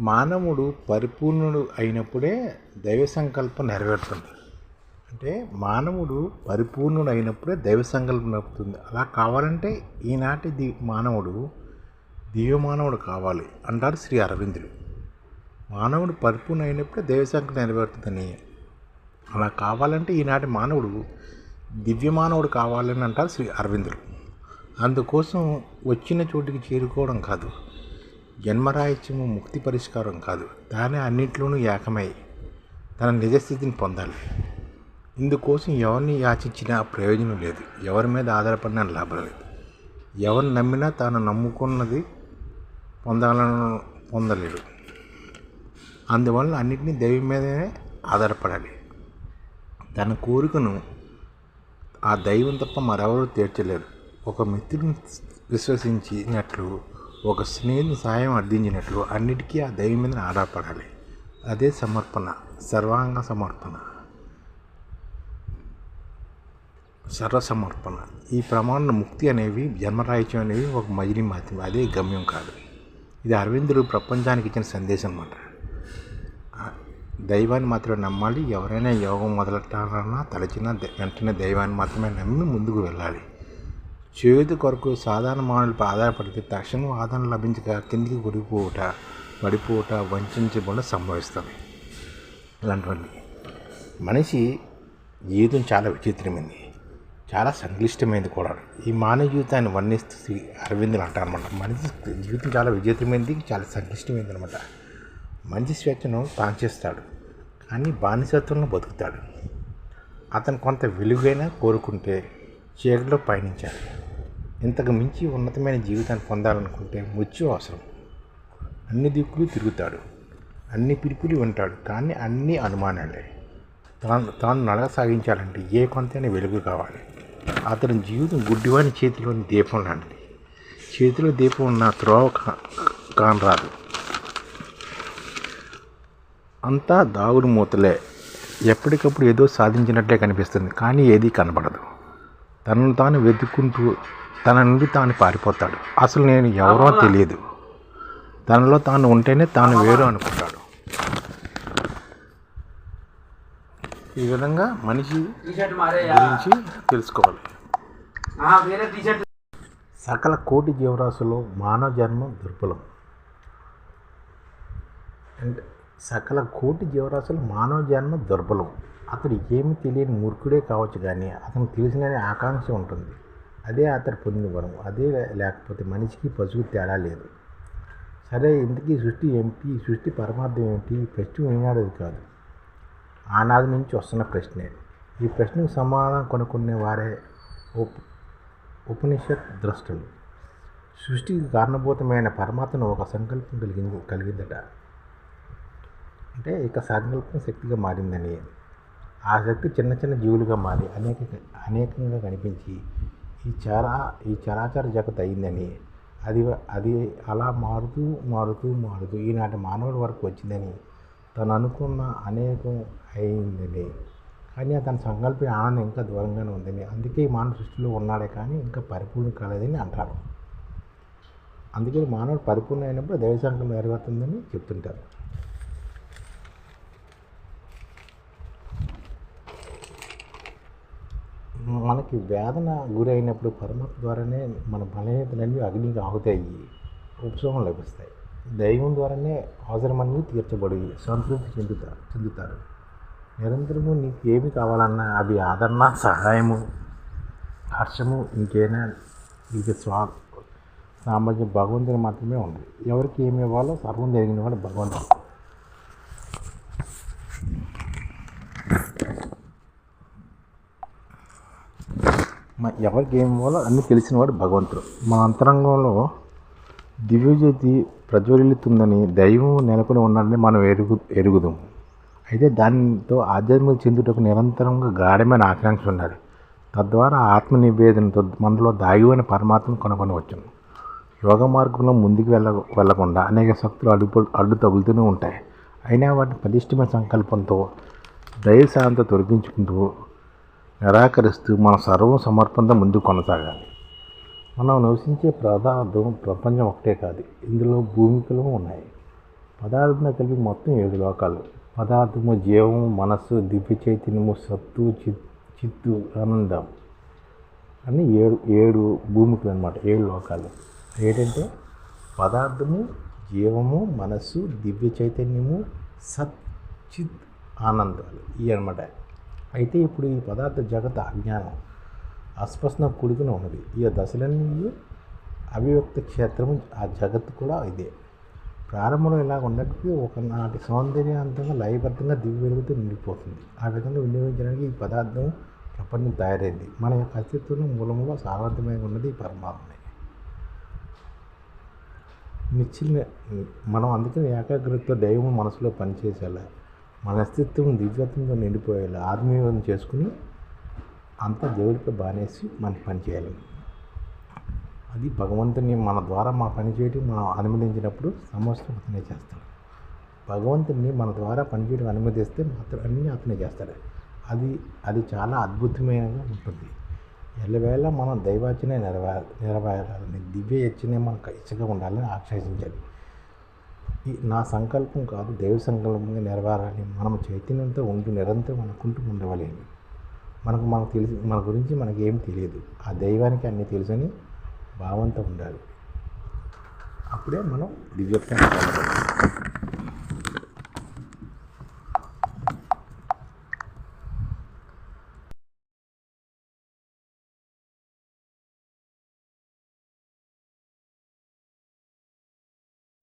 మానవుడు పరిపూర్ణుడు అయినప్పుడే దైవ సంకల్పం నెరవేరుతుంది. అంటే మానవుడు పరిపూర్ణుడు అయినప్పుడే దైవ సంకల్పం నెరవేరుతుంది. అలా కావాలంటే ఈనాటి ది మానవుడు దివ్యమానవుడు కావాలి అంటారు శ్రీ అరవిందులు. మానవుడు పరిపూర్ణ అయినప్పుడే దైవ సంకల్పం నెరవేరుతుందని. అలా కావాలంటే ఈనాటి మానవుడు దివ్యమానవుడు కావాలని అంటారు శ్రీ అరవిందులు. అందుకోసం వచ్చిన చోటికి చేరుకోవడం కాదు. జన్మరాహిత్యము ముక్తి పరిష్కారం కాదు. తానే అన్నింటిలోనూ ఏకమై తన నిజస్థితిని పొందాలి. ఇందుకోసం ఎవరిని యాచించినా ప్రయోజనం లేదు. ఎవరి మీద ఆధారపడినా లాభం లేదు. ఎవరిని నమ్మినా తాను నమ్ముకున్నది పొందాలను పొందలేడు. అందువల్ల అన్నింటినీ దైవం మీదనే ఆధారపడాలి. తన కోరికను ఆ దైవం తప్ప మరెవరూ తీర్చలేరు. ఒక మిత్రుని విశ్వసించినట్లు ఒక స్నేహితుని సాయం అర్థించినట్లు అన్నిటికీ ఆ దైవం మీద ఆధారపడాలి. అదే సమర్పణ సర్వాంగ సమర్పణ. సర్వసమర్పణ. ఈ ప్రమాణ ముక్తి అనేవి జన్మరాహిత్యం అనేవి ఒక మజిలీ మాత్రమే అదే గమ్యం కాదు. ఇది అరవిందుడు ప్రపంచానికి ఇచ్చిన సందేశం అన్నమాట. దైవాన్ని మాత్రమే నమ్మాలి. ఎవరైనా యోగం మొదలెట్టాలన్నా తలచినా వెంటనే దైవాన్ని మాత్రమే నమ్మి ముందుకు వెళ్ళాలి. చేతి కొరకు సాధారణ మానవులపై ఆధారపడితే తక్షణం ఆదరణ లభించక కిందికి గురిపోవుట పడిపోవుట వంచబడ సంభవిస్తుంది. ఇలాంటివన్నీ. మనిషి జీవితం చాలా విచిత్రమైంది. చాలా సంక్లిష్టమైనది కూడా. ఈ మానవ జీవితాన్ని వర్ణిస్తూ శ్రీ అరవిందులు అంటారనమాట మనిషి జీవితం చాలా విచిత్రమైనది చాలా సంక్లిష్టమైనది అనమాట మంచి స్వేచ్ఛను తాంచేస్తాడు కానీ బానిసత్వంలో బతుకుతాడు. అతను కొంత విలువైన కోరుకుంటే చీకటిలో పయనించాలి ఇంతకు మించి ఉన్నతమైన జీవితాన్ని పొందాలనుకుంటే ముత్యం అవసరం. అన్ని దిక్కులు తిరుగుతాడు. అన్ని పిలుపులు వింటాడు. కానీ అన్ని అనుమానాలే. తాను తాను నడక సాగించాలంటే ఏ కొంతైనా వెలుగు కావాలి. అతని జీవితం గుడ్డివాని చేతిలోని దీపం లాంటిది. చేతిలో దీపం ఉన్న త్రోవ కానరాదు అంతా దాగుడు మూతలే. ఎప్పటికప్పుడు ఏదో సాధించినట్లే కనిపిస్తుంది. కానీ ఏదీ కనబడదు. తనను తాను వెతుక్కుంటూ తన నుండి తాను పారిపోతాడు. అసలు నేను ఎవరో తెలియదు. తనలో తాను ఉంటేనే తాను వేరు అనుకుంటాడు. ఈ విధంగా మనిషి గురించి తెలుసుకోవాలి. సకల కోటి జీవరాశుల్లో మానవ జన్మ దుర్బలం. అంటే సకల కోటి జీవరాశులు మానవ జన్మ దుర్బలం. అతడు ఏమి తెలియని మూర్ఖుడే కావచ్చు కానీ అతను తెలిసిన ఆకాంక్ష ఉంటుంది. అదే అతడు పొందిన వరం. అదే లేకపోతే మనిషికి పశువు తేడా లేదు. సరే ఇంతకీ సృష్టి ఏమిటి? సృష్టి పరమార్థం ఏమిటి? ప్రశ్న ఏనాడది కాదు. ఆనాది నుంచి వస్తున్న ప్రశ్నే. ఈ ప్రశ్నకు సమాధానం కొనుక్కునే వారే ఉప ఉపనిషత్ ద్రష్టలు. సృష్టికి కారణభూతమైన పరమాత్మను ఒక సంకల్పం కలిగింది కలిగిందట. అంటే ఇక సంకల్పం శక్తిగా మారిందని ఆ శక్తి చిన్న చిన్న జీవులుగా మారి అనేక అనేకంగా కనిపించి ఈ చరా ఈ చరాచర జగత్ అయిందని అది అది అలా మారుతూ మారుతూ మారుతూ ఈనాటి మానవుడి వరకు వచ్చిందని తను అనుకున్న అనేకం అయిందని. కానీ అతని సంకల్ప ఆనందం ఇంకా దూరంగానే ఉందని. అందుకే ఈ మానవ సృష్టిలో ఉన్నాడే కానీ ఇంకా పరిపూర్ణ కాలేదని అంటారు. అందుకే మానవుడు పరిపూర్ణ అయినప్పుడు దైవ సంకల్పం నెరవేరుతుందని చెప్తుంటారు. మనకి వేదన గురైనప్పుడు పరమాత్మ ద్వారానే మన బలహీనతలన్నీ అగ్నికి ఆగుతాయి ఉపశమనం లభిస్తాయి. దైవం ద్వారానే అవసరమన్నీ తీర్చబడి సంతృప్తి చెందుతారు చెందుతారు. నిరంతరము నీకు ఏమి కావాలన్నా అవి ఆదరణ సహాయము హర్షము ఇంకేనా? ఇది స్వా సామాజిక భగవంతుని మాత్రమే ఉంది. ఎవరికి ఏమి ఇవ్వాలో సర్వం జరిగిన వాడు భగవంతుడు. ఎవరికి ఏం ఇవ్వాలో అన్నీ తెలిసినవాడు భగవంతుడు. మా అంతరంగంలో దివ్యజ్యోతి ప్రజ్వలిల్లుతుందని దైవం నెలకొని ఉన్నాడని మనం ఎరుగు ఎరుగుదాం. అయితే దానితో ఆధ్యాత్మిక చెందుటకు నిరంతరంగా గాఢమైన ఆకాంక్ష ఉండాలి తద్వారా ఆత్మ నివేదనతో మనలో దాగిపోయిన పరమాత్మను కనుగొనవచ్చును. యోగ మార్గంలో ముందుకు వెళ్ళ వెళ్ళకుండా అనేక శక్తులు అడ్డు అడ్డు తగులుతూనే ఉంటాయి. అయినా వాటిని పటిష్టమైన సంకల్పంతో దయశాంత తొలగించుకుంటూ నిరాకరిస్తూ మన సర్వం సమర్పణతో ముందుకు కొనసాగాలి. మనం నివసించే పదార్థం ప్రపంచం ఒకటే కాదు ఇందులో భూమికలు ఉన్నాయి. పదార్థంలో కలిపి మొత్తం ఏడు లోకాలు. పదార్థము జీవము మనస్సు దివ్య చైతన్యము సత్తు చిత్తు ఆనందం అని ఏడు ఏడు భూమికలు అనమాట ఏడు లోకాలు. ఏంటంటే పదార్థము జీవము మనస్సు దివ్య చైతన్యము సత్ చిత్ ఆనందాలు ఇవి అనమాట అయితే ఇప్పుడు ఈ పదార్థ జగత్ అజ్ఞానం అస్పష్టం కూడుకుని ఉన్నది. ఈ దశలన్నీ అవివ్యక్త క్షేత్రము ఆ జగత్తు కూడా ఇదే. ప్రారంభంలో ఇలా ఉండకపోతే ఒకనాటి సౌందర్యవంతంగా లయబద్ధంగా దివ్య వెలుగుతూ నిండిపోతుంది. ఆ విధంగా వినియోగించడానికి ఈ పదార్థం ప్రపంచం తయారైంది. మన యొక్క అస్తిత్వం మూలముగా సారవంతమై ఉన్నది ఈ పరమాత్మే. నిశ్చిల మనం అందుకని ఏకాగ్రత దైవం మనసులో పనిచేసేలా మన అస్తిత్వం దివ్యత్వంతో నిండిపోయేలా ఆత్మీయం చేసుకుని అంతా దేవుడిపై బానేసి మనకి పని చేయాలి. అది భగవంతుని మన ద్వారా మా పని చేయడం మనం అనుమతించినప్పుడు సమస్తం అతనే చేస్తాడు. భగవంతుని మన ద్వారా పనిచేయడం అనుమతిస్తే మాత్రం అన్నీ అతనే చేస్తాడు. అది అది చాలా అద్భుతమైనగా ఉంటుంది. ఎల్లవేళ మనం దైవాచనే నెరవే నెరవేరాలని దివ్య యచ్చనే మనకు ఇచ్చగా ఉండాలని ఆశ్రయించాలి. నా సంకల్పం కాదు దైవ సంకల్పంగా నెరవేరాలని మనం చైతన్యంతో ఉంటూ నిరంతరం అనుకుంటూ ఉండవలేము. మనకు మనకు తెలిసి మన గురించి మనకి ఏం తెలియదు. ఆ దైవానికి అన్నీ తెలుసని భావంతో ఉండాలి. అప్పుడే మనం దివ్యత్వం